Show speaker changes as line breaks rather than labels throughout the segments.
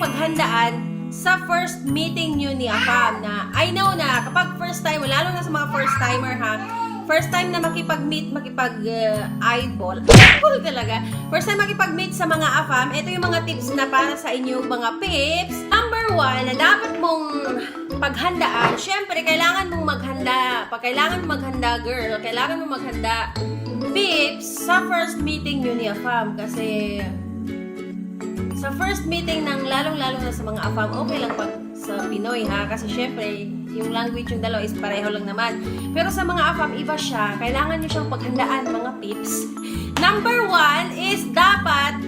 paghandaan sa first meeting nyo ni Afam na I know na kapag first time, lalo na sa mga first timer ha, first time na makipag-meet, makipag-eyeball, eyeball talaga, first time makipag-meet sa mga Afam, ito yung mga tips na para sa inyong mga pips. Number one, na dapat mong paghandaan, syempre, kailangan mong maghanda. Pag kailangan mong maghanda, girl, kailangan mong maghanda, pips, sa first meeting nyo ni Afam. Kasi, sa first meeting ng lalong-lalo na sa mga AFAM, okay lang pag sa Pinoy ha. Kasi syempre, yung language yung dalawa is pareho lang naman. Pero sa mga AFAM, iba siya. Kailangan nyo siyang paghandaan, mga pips. Number one is dapat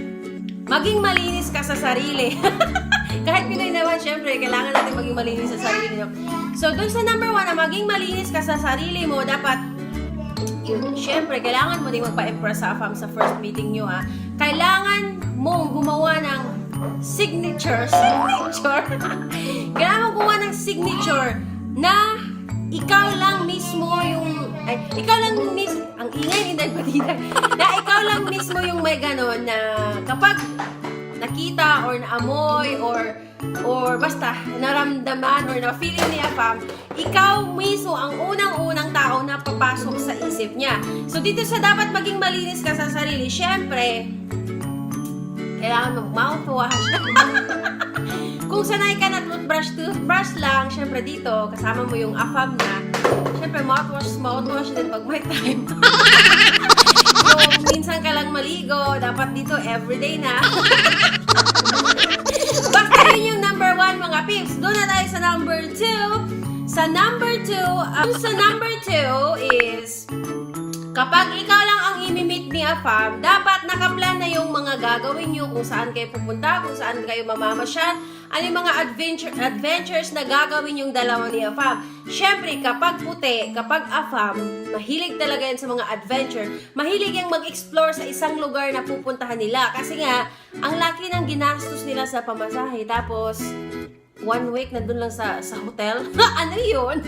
maging malinis ka sa sarili. Kahit Pinoy naman, syempre, kailangan natin maging malinis sa sarili. No? So, dun sa number one na maging malinis ka sa sarili mo, dapat yun, syempre, kailangan mo din magpa-impress sa AFAM sa first meeting nyo, ha. Kailangan mo gumawa ng signature, signature, kailangan mo gumawa ng signature na ikaw lang mismo yung, ay, ikaw lang mismo, ang ingay, hindi patida, na ikaw lang mismo yung may ganon na kapag nakita or naamoy or or basta naramdaman or na-feeling ni Afam, ikaw mismo ang unang-unang tao na papasok sa isip niya. So dito sa dapat maging malinis ka sa sarili, syempre, kailangan mag-mouthwash. Kung sanay ka na toothbrush, toothbrush lang, syempre dito, kasama mo yung Afam na, syempre mouthwash, mouthwash din pag may time. Kung minsan ka lang maligo, dapat dito everyday na. Basta yun yung number one, mga pips. Doon na tayo sa number two. Sa number two, uh, sa number two is, kapag ikaw lang ni Afam, dapat nakaplan na yung mga gagawin nyo, kung saan kayo pupunta, kung saan kayo mamamasyal, ano yung mga adventure, adventures na gagawin yung dalawa ni Afam. Siyempre, kapag puti, kapag Afam, mahilig talaga yan sa mga adventure, mahilig yung mag-explore sa isang lugar na pupuntahan nila. Kasi nga, ang laki ng ginastos nila sa pamasahe. Tapos, one week na dun lang sa sa hotel. ano yun?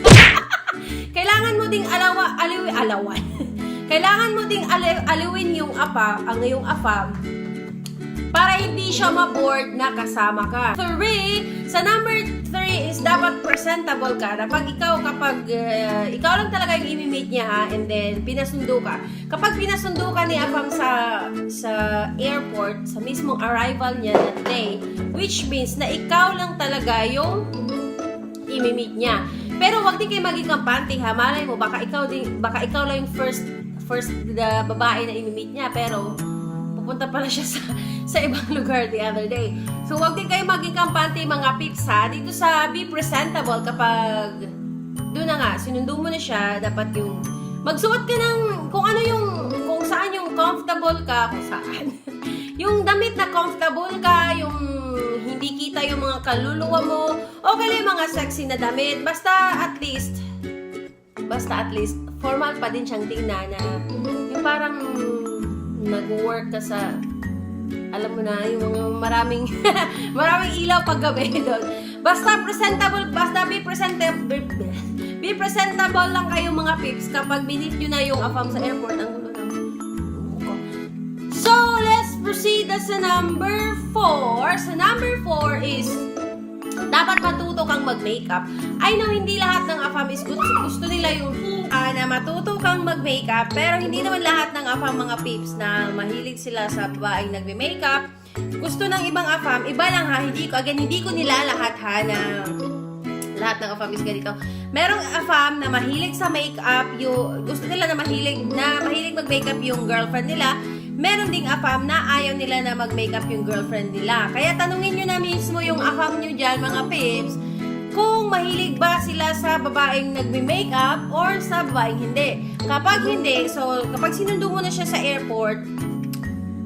Kailangan mo ding alawa, aliwi, alawan. Kailangan mo ding ali, aliwin yung apa, ang yung afam, para hindi siya ma-board na kasama ka. Three, sa number three is dapat presentable ka. Na pag ikaw, kapag uh, ikaw lang talaga yung imi-meet niya ha, and then pinasundo ka. Kapag pinasundo ka ni Afam sa sa airport, sa mismong arrival niya that day, which means na ikaw lang talaga yung imi-meet niya. Pero wag din kayo maging kampante ha. Malay mo, baka ikaw, din, baka ikaw lang yung first first the babae na imi-meet niya. Pero pupunta pala siya sa, sa ibang lugar the other day. So, wag din kayo maging kampante mga pips ha. Dito sa be presentable kapag doon na nga, sinundo mo na siya, dapat yung magsuot ka ng kung ano yung kung saan yung comfortable ka, kung saan. yung damit na comfortable ka, yung hindi kita yung mga kaluluwa mo, okay lang yung mga sexy na damit. Basta at least, basta at least, formal pa din siyang tingnan na yung parang nag-work ka sa alam mo na, yung mga maraming maraming ilaw pag gabi doon. Basta presentable, basta be presentable, be presentable lang kayo mga pips kapag binit nyo na yung afam sa airport. Ang gulo proceed sa number 4. Sa number 4 is dapat matuto kang mag-makeup. I know hindi lahat ng AFAM is gusto, gusto nila yung ah, na matuto kang mag-makeup, pero hindi naman lahat ng AFAM mga peeps na mahilig sila sa babaeng nagme-makeup. Gusto ng ibang AFAM, iba lang ha, hindi ko, again, hindi ko nila lahat ha na lahat ng AFAM is ganito. Merong AFAM na mahilig sa makeup, yung, gusto nila na mahilig, na mahilig mag-makeup yung girlfriend nila. Meron ding AFAM na ayaw nila na mag-makeup yung girlfriend nila. Kaya tanungin nyo na mismo yung AFAM nyo dyan, mga pips, kung mahilig ba sila sa babaeng nagme-makeup or sa babaeng hindi. Kapag hindi, so kapag sinundo mo na siya sa airport,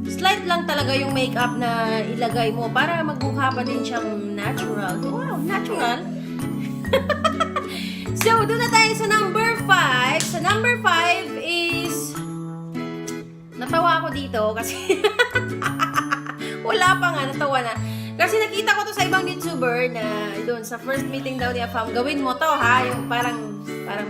slight lang talaga yung makeup na ilagay mo para magmukha pa din siyang natural. Wow, natural. so, doon na tayo sa number 5. Sa number 5 is natawa ako dito kasi wala pa nga, natawa na. Kasi nakita ko to sa ibang YouTuber na doon sa first meeting daw ni Afam, gawin mo to ha, yung parang, parang,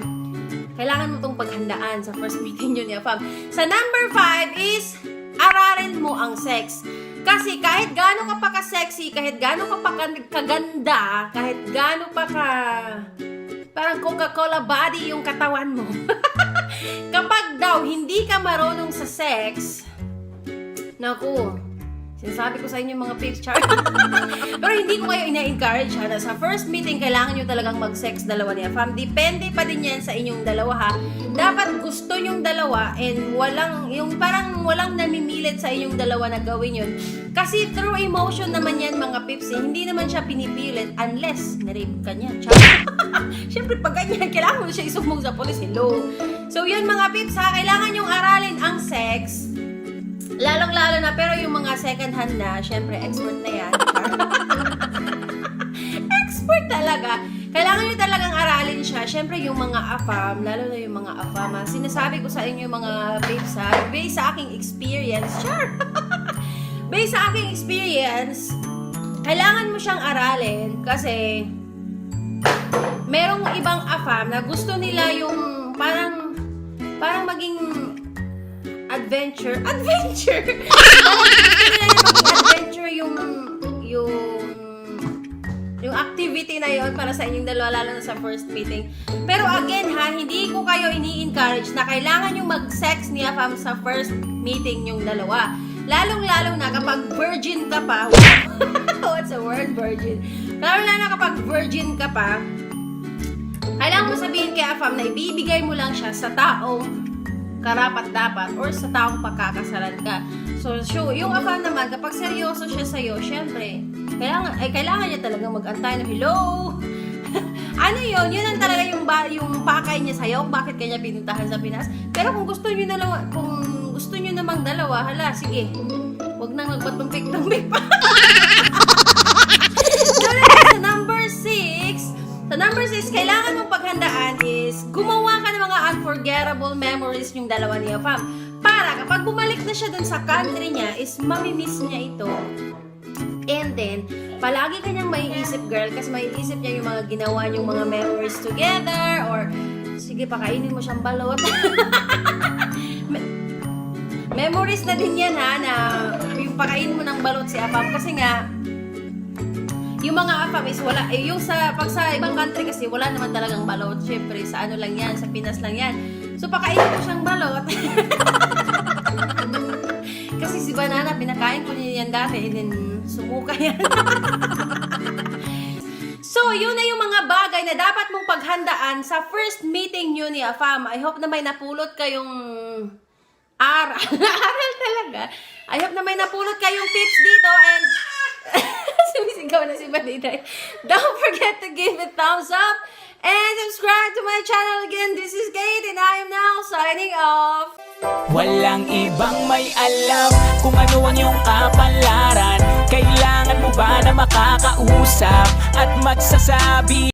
kailangan mo tong paghandaan sa first meeting yun ni Afam. Sa number 5 is, aralin mo ang sex. Kasi kahit gaano ka pa ka-sexy, kahit gaano ka pa ka- kaganda, kahit gaano pa ka... Parang Coca-Cola body yung katawan mo. Kapag daw hindi ka marunong sa sex, naku, sinasabi ko sa inyo mga char. Pero hindi ko kayo ina-encourage ha, na sa first meeting, kailangan nyo talagang mag-sex dalawa niya. Fam, depende pa din yan sa inyong dalawa ha. Dapat gusto nyong dalawa and walang, yung parang walang namimilit sa inyong dalawa na gawin yun. Kasi through emotion naman yan mga pips eh. Hindi naman siya pinipilit unless na-rape ka niya. Siyempre pag ganyan, kailangan mo siya isumbong sa polis. Hello. So yun mga pips ha, kailangan yung aralin ang sex Lalong-lalo na, pero yung mga second hand na, syempre, expert na yan. expert talaga. Kailangan nyo talagang aralin siya. Syempre, yung mga AFAM, lalo na yung mga AFAM, ha, sinasabi ko sa inyo yung mga babes, ha, based sa aking experience, sure. based sa aking experience, kailangan mo siyang aralin kasi merong ibang AFAM na gusto nila yung parang parang maging adventure. Adventure! Adventure yung yung yung activity na yon para sa inyong dalawa lalo na sa first meeting. Pero again ha, hindi ko kayo ini-encourage na kailangan yung mag-sex niya fam sa first meeting yung dalawa. Lalong-lalo na kapag virgin ka pa. What's the word virgin? Lalo-lalo na kapag virgin ka pa, kailangan mo sabihin kay Afam na ibibigay mo lang siya sa taong karapat dapat or sa taong pagkakasalan ka. So, so yung Afam naman, kapag seryoso siya sa'yo, syempre, kailangan, ay, kailangan niya talaga mag-antay na, hello! ano yun? Yun ang talaga yung, ba, yung pakay niya sa'yo, bakit kanya pinuntahan sa Pinas. Pero kung gusto niyo na lang, kung gusto niyo namang dalawa, hala, sige, wag nang magpatumpik-tumpik pa. unforgettable memories yung dalawa niya, fam. Para kapag bumalik na siya dun sa country niya, is mamimiss niya ito. And then, palagi kanyang maiisip, girl, kasi maiisip niya yung mga ginawa niyong mga memories together, or, sige, pakainin mo siyang balot. Me- memories na din yan, ha, na yung pakainin mo ng balot si Apam, kasi nga, yung mga AFAM is wala, eh, yung sa, pag sa ibang country kasi wala naman talagang balot. Siyempre, sa ano lang yan, sa Pinas lang yan. So, pakainin ko siyang balot. kasi si Banana, pinakain ko niya yan dati, and then sumuka yan. so, yun na yung mga bagay na dapat mong paghandaan sa first meeting nyo ni AFAM. I hope na may napulot kayong aral. aral talaga. I hope na may napulot kayong tips dito and Sumisigaw na si Baliday. Don't forget to give it thumbs up and subscribe to my channel again. This is Kate and I am now signing off.
Walang ibang may alam kung ano ang iyong kapalaran Kailangan mo ba na makakausap at magsasabi